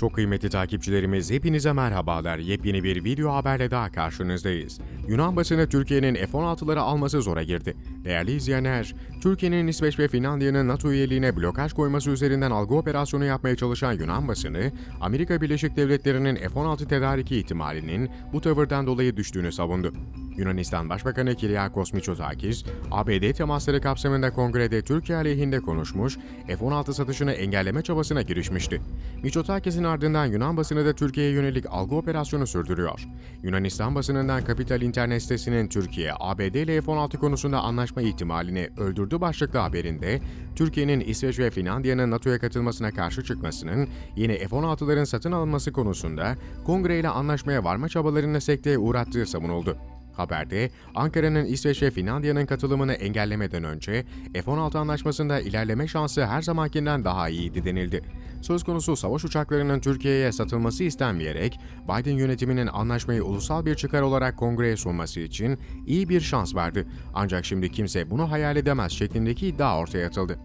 Çok kıymetli takipçilerimiz hepinize merhabalar. Yepyeni bir video haberle daha karşınızdayız. Yunan basını Türkiye'nin F-16'ları alması zora girdi. Değerli izleyenler, Türkiye'nin İsveç ve Finlandiya'nın NATO üyeliğine blokaj koyması üzerinden algı operasyonu yapmaya çalışan Yunan basını, Amerika Birleşik Devletleri'nin F-16 tedariki ihtimalinin bu tavırdan dolayı düştüğünü savundu. Yunanistan Başbakanı Kyriakos Mitsotakis, ABD temasları kapsamında kongrede Türkiye aleyhinde konuşmuş, F-16 satışını engelleme çabasına girişmişti. Mitsotakis'in ardından Yunan basını da Türkiye'ye yönelik algı operasyonu sürdürüyor. Yunanistan basınından Kapital internet sitesinin Türkiye, ABD ile F-16 konusunda anlaşma ihtimalini öldürdü başlıklı haberinde, Türkiye'nin İsveç ve Finlandiya'nın NATO'ya katılmasına karşı çıkmasının, yeni F-16'ların satın alınması konusunda kongre ile anlaşmaya varma çabalarını sekteye uğrattığı savunuldu. Haberde Ankara'nın İsveç ve Finlandiya'nın katılımını engellemeden önce F-16 anlaşmasında ilerleme şansı her zamankinden daha iyiydi denildi. Söz konusu savaş uçaklarının Türkiye'ye satılması istenmeyerek Biden yönetiminin anlaşmayı ulusal bir çıkar olarak kongreye sunması için iyi bir şans vardı. Ancak şimdi kimse bunu hayal edemez şeklindeki iddia ortaya atıldı.